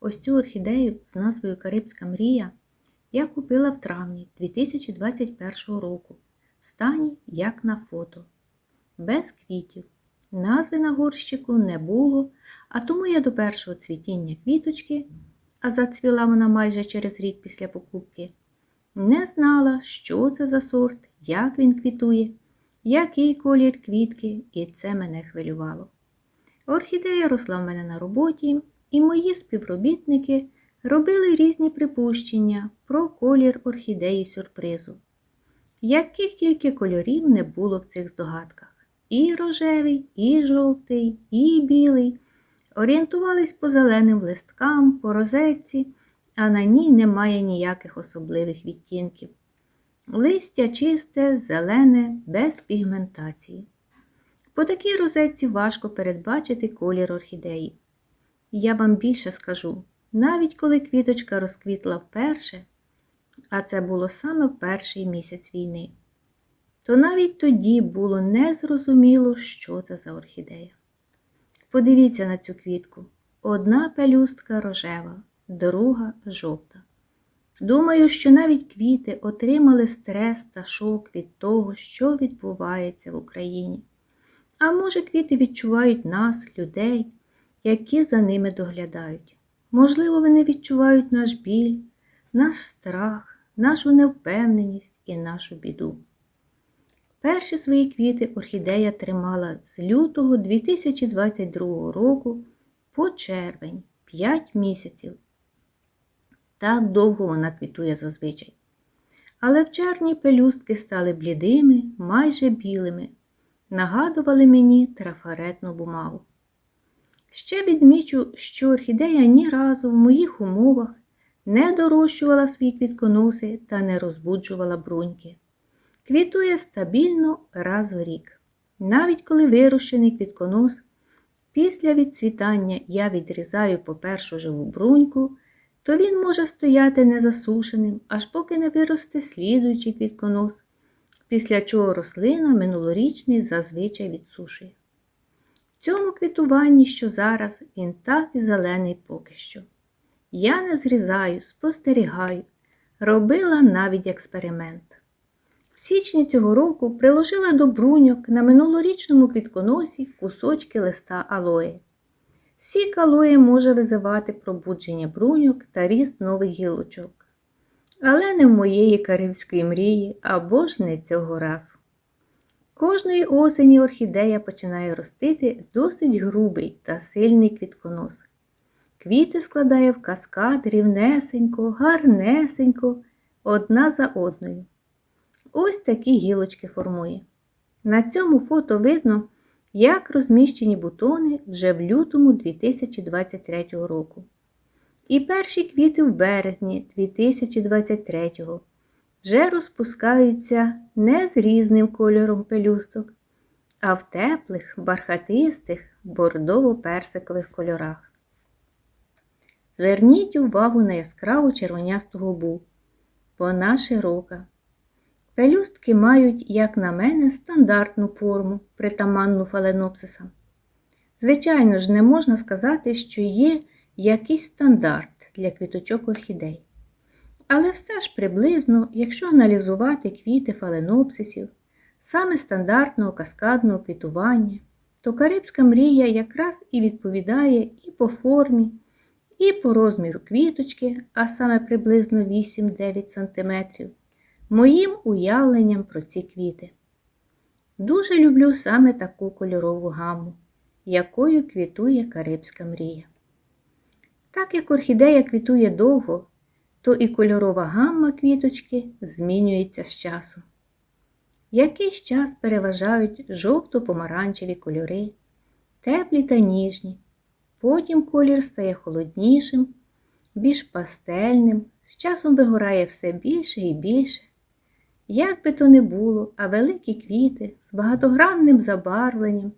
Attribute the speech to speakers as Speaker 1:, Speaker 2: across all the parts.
Speaker 1: Ось цю орхідею з назвою Карибська мрія я купила в травні 2021 року в стані як на фото. Без квітів. Назви на горщику не було, а тому я до першого цвітіння квіточки, а зацвіла вона майже через рік після покупки, не знала, що це за сорт, як він квітує, який колір квітки, і це мене хвилювало. Орхідея росла в мене на роботі, і мої співробітники робили різні припущення про колір орхідеї сюрпризу. Яких тільки кольорів не було в цих здогадках. І рожевий, і жовтий, і білий. Орієнтувались по зеленим листкам, по розетці, а на ній немає ніяких особливих відтінків. Листя чисте, зелене, без пігментації. По такій розетці важко передбачити колір орхідеї. Я вам більше скажу, навіть коли квіточка розквітла вперше, а це було саме в перший місяць війни, то навіть тоді було незрозуміло, що це за орхідея. Подивіться на цю квітку. Одна пелюстка рожева, друга жовта. Думаю, що навіть квіти отримали стрес та шок від того, що відбувається в Україні. А може, квіти відчувають нас, людей, які за ними доглядають. Можливо, вони відчувають наш біль, наш страх, нашу невпевненість і нашу біду. Перші свої квіти орхідея тримала з лютого 2022 року по червень 5 місяців. Так довго вона квітує зазвичай. Але в червні пелюстки стали блідими, майже білими, нагадували мені трафаретну бумагу. Ще відмічу, що орхідея ні разу в моїх умовах не дорощувала свої квітконоси та не розбуджувала бруньки. Квітує стабільно раз в рік. Навіть коли вирощений квітконос, після відцвітання я відрізаю по першу живу бруньку, то він може стояти незасушеним, аж поки не виросте слідуючий квітконос, після чого рослина минулорічний зазвичай відсушує. Цьому квітуванні, що зараз, він так і зелений поки що. Я не зрізаю, спостерігаю, робила навіть експеримент. В січні цього року приложила до бруньок на минулорічному квітконосі кусочки листа алої. Сік алої може визивати пробудження бруньок та ріст нових гілочок. Але не в моєї карибської мрії або ж не цього разу. Кожної осені орхідея починає ростити досить грубий та сильний квітконос. Квіти складає в каскад рівнесенько, гарнесенько, одна за одною. Ось такі гілочки формує. На цьому фото видно, як розміщені бутони вже в лютому 2023 року. І перші квіти в березні 2023 вже розпускаються не з різним кольором пелюсток, а в теплих, бархатистих, бордово-персикових кольорах. Зверніть увагу на яскраву червонясту губу. Вона широка. Пелюстки мають, як на мене, стандартну форму, притаманну фаленопсисам. Звичайно ж, не можна сказати, що є якийсь стандарт для квіточок орхідей. Але все ж приблизно, якщо аналізувати квіти фаленопсисів, саме стандартного каскадного квітування, то Карибська мрія якраз і відповідає і по формі, і по розміру квіточки, а саме приблизно 8-9 см, моїм уявленням про ці квіти. Дуже люблю саме таку кольорову гаму, якою квітує Карибська мрія. Так як орхідея квітує довго, то і кольорова гамма квіточки змінюється з часом. Якийсь час переважають жовто-помаранчеві кольори, теплі та ніжні. Потім колір стає холоднішим, більш пастельним, з часом вигорає все більше і більше. Як би то не було, а великі квіти з багатогранним забарвленням,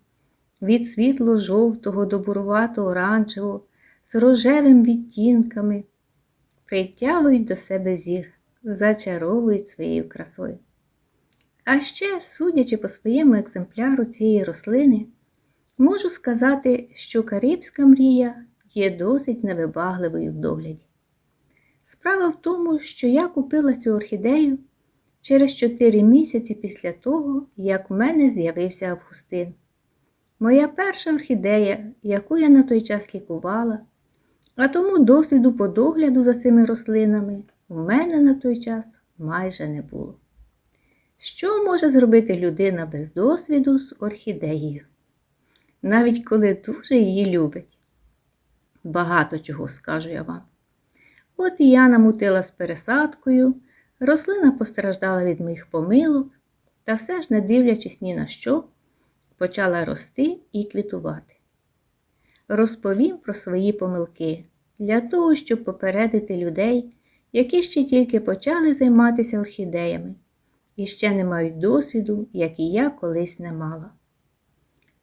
Speaker 1: від світло-жовтого до бурувато оранжевого, з рожевим відтінками, притягують до себе зір, зачаровують своєю красою. А ще, судячи по своєму екземпляру цієї рослини, можу сказати, що Карибська мрія є досить невибагливою в догляді. Справа в тому, що я купила цю орхідею через 4 місяці після того, як в мене з'явився Августин. Моя перша орхідея, яку я на той час лікувала, а тому досвіду по догляду за цими рослинами у мене на той час майже не було. Що може зробити людина без досвіду з орхідеєю? Навіть коли дуже її любить. Багато чого скажу я вам. От і я намутила з пересадкою, рослина постраждала від моїх помилок, та все ж, не дивлячись ні на що, почала рости і квітувати. Розповім про свої помилки для того, щоб попередити людей, які ще тільки почали займатися орхідеями і ще не мають досвіду, як і я колись не мала.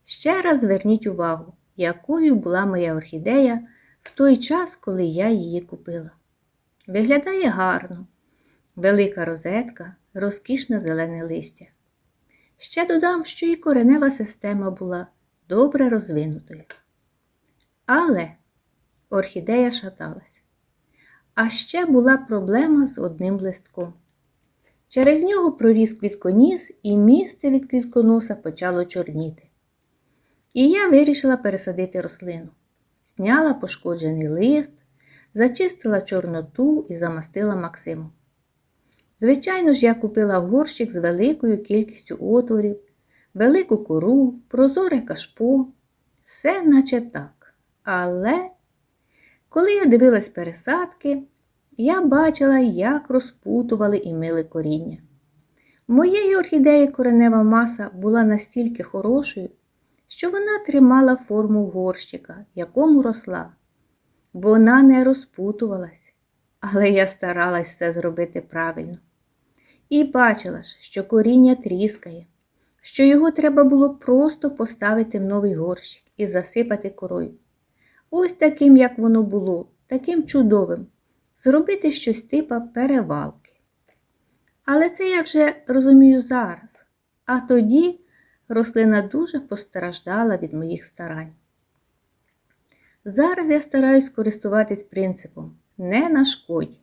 Speaker 1: Ще раз зверніть увагу, якою була моя орхідея в той час, коли я її купила. Виглядає гарно, велика розетка, розкішне зелене листя. Ще додам, що і коренева система була добре розвинутою. Але орхідея шаталась. А ще була проблема з одним листком. Через нього проріс квітконіс і місце від квітконоса почало чорніти. І я вирішила пересадити рослину. Зняла пошкоджений лист, зачистила чорноту і замастила Максиму. Звичайно ж, я купила горщик з великою кількістю отворів, велику кору, прозоре кашпо, все наче так. Але коли я дивилась пересадки, я бачила, як розпутували і мили коріння. Моєї орхідеї коренева маса була настільки хорошою, що вона тримала форму горщика, якому росла. Вона не розпутувалась, але я старалась все зробити правильно. І бачила ж, що коріння тріскає, що його треба було просто поставити в новий горщик і засипати корою. Ось таким, як воно було, таким чудовим, зробити щось типа перевалки. Але це я вже розумію зараз, а тоді рослина дуже постраждала від моїх старань. Зараз я стараюсь користуватись принципом не нашкодь,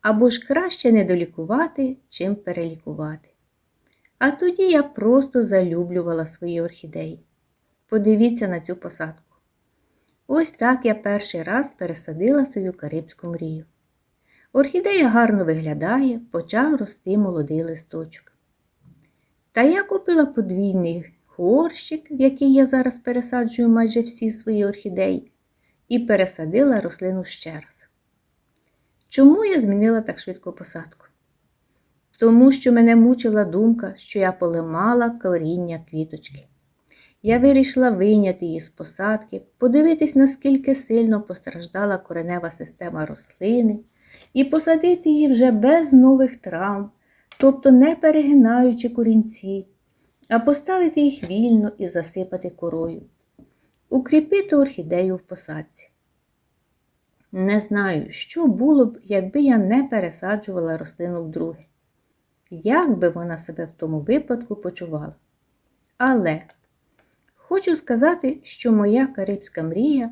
Speaker 1: або ж краще не долікувати, чим перелікувати. А тоді я просто залюблювала свої орхідеї. Подивіться на цю посадку. Ось так я перший раз пересадила свою карибську мрію. Орхідея гарно виглядає, почав рости молодий листочок. Та я купила подвійний горщик, в який я зараз пересаджую майже всі свої орхідеї, і пересадила рослину ще раз. Чому я змінила так швидко посадку? Тому що мене мучила думка, що я поламала коріння квіточки. Я вирішила вийняти її з посадки, подивитись, наскільки сильно постраждала коренева система рослини, і посадити її вже без нових травм, тобто не перегинаючи корінці, а поставити їх вільно і засипати корою. Укріпити орхідею в посадці. Не знаю, що було б, якби я не пересаджувала рослину вдруге. Як би вона себе в тому випадку почувала. Але хочу сказати, що моя карибська мрія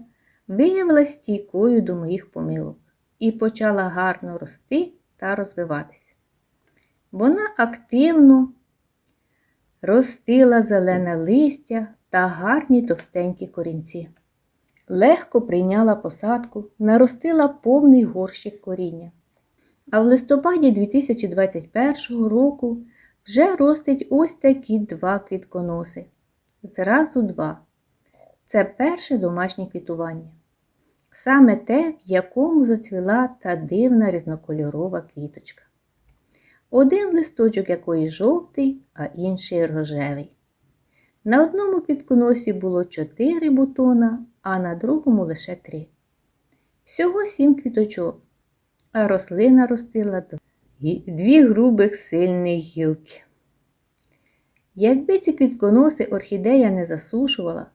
Speaker 1: виявилася стійкою до моїх помилок і почала гарно рости та розвиватися. Вона активно ростила зелене листя та гарні товстенькі корінці. Легко прийняла посадку, наростила повний горщик коріння. А в листопаді 2021 року вже ростить ось такі два квітконоси. Зразу два. Це перше домашнє квітування. Саме те, в якому зацвіла та дивна різнокольорова квіточка. Один листочок якої жовтий, а інший рожевий. На одному квітконосі було чотири бутона, а на другому лише три. Всього сім квіточок, а рослина ростила дві грубих сильних гілки. Якби ці квітконоси орхідея не засушувала,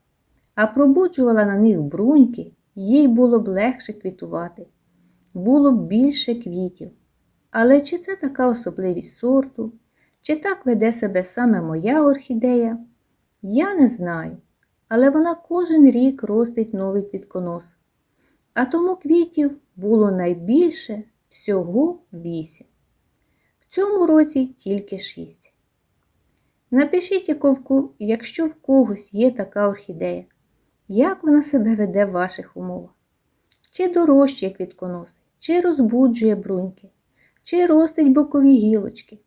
Speaker 1: а пробуджувала на них бруньки, їй було б легше квітувати, було б більше квітів. Але чи це така особливість сорту, чи так веде себе саме моя орхідея, я не знаю, але вона кожен рік ростить новий квітконос. а тому квітів було найбільше всього вісім. В цьому році тільки шість. Напишіть, якщо в когось є така орхідея, як вона себе веде в ваших умовах? Чи дорожчає квітконоси, чи розбуджує бруньки, чи ростить бокові гілочки.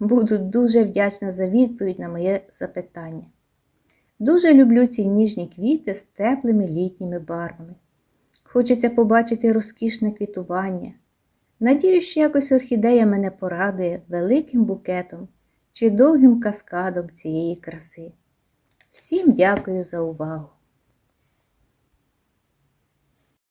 Speaker 1: Буду дуже вдячна за відповідь на моє запитання. Дуже люблю ці ніжні квіти з теплими літніми барвами. Хочеться побачити розкішне квітування. Надію, що якось орхідея мене порадує великим букетом чи довгим каскадом цієї краси. Всім дякую за увагу!